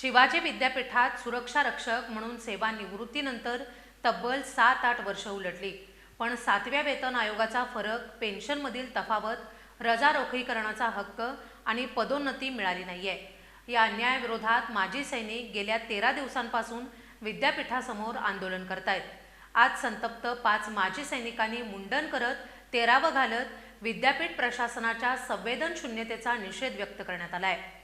शिवाजी विद्यापीठात सुरक्षा रक्षक म्हणून सेवानिवृत्तीनंतर तब्बल सात आठ वर्ष उलटली. पण सातव्या वेतन आयोगाचा फरक पेन्शनमधील तफावत रजा रोखीकरणाचा हक्क आणि पदोन्नती मिळाली नाही आहे या अन्यायाविरोधात माजी सैनिक गेल्या तेरा दिवसांपासून विद्यापीठासमोर आंदोलन करतायत. आज संतप्त पाच माजी सैनिकांनी मुंडन करत तेरावं घालत विद्यापीठ प्रशासनाच्या संवेदनशून्यतेचा निषेध व्यक्त करण्यात आला आहे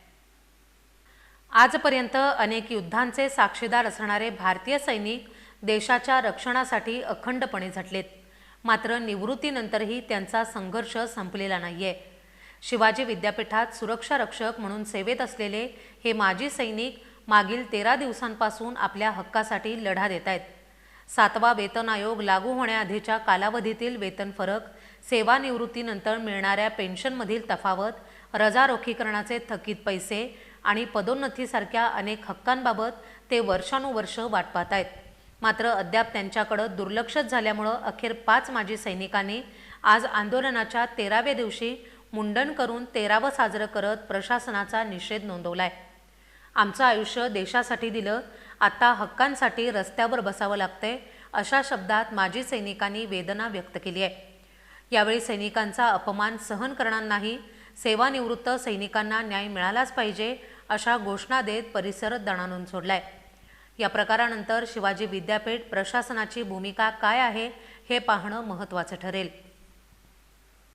आजपर्यंत अनेक युद्धांचे साक्षीदार असणारे भारतीय सैनिक देशाच्या रक्षणासाठी अखंडपणे झटलेत. मात्र निवृत्तीनंतरही त्यांचा संघर्ष संपलेला नाहीये. शिवाजी विद्यापीठात सुरक्षा रक्षक म्हणून सेवेत असलेले हे माजी सैनिक मागील तेरा दिवसांपासून आपल्या हक्कासाठी लढा देत आहेत सातवा वेतन आयोग लागू होण्याआधीच्या कालावधीतील वेतन फरक सेवानिवृत्तीनंतर मिळणाऱ्या पेन्शनमधील तफावत रजा रोखीकरणाचे थकीत पैसे आणि पदोन्नतीसारख्या अनेक हक्कांबाबत ते वर्षानुवर्ष वाट पाहत आहेत मात्र अद्याप त्यांच्याकडं दुर्लक्षच झाल्यामुळं अखेर पाच माजी सैनिकांनी आज आंदोलनाच्या तेराव्या दिवशी मुंडन करून तेरावं साजरं करत प्रशासनाचा निषेध नोंदवलाय. आमचं आयुष्य देशासाठी दिलं आता हक्कांसाठी रस्त्यावर बसावं लागतंय अशा शब्दात माजी सैनिकांनी वेदना व्यक्त केली आहे. यावेळी सैनिकांचा अपमान सहन करणार नाही सेवानिवृत्त सैनिकांना न्याय मिळालाच पाहिजे अशा घोषणा देत परिसर दणानून सोडलाय. या प्रकारानंतर शिवाजी विद्यापीठ प्रशासनाची भूमिका काय आहे हे पाहणं महत्त्वाचं ठरेल.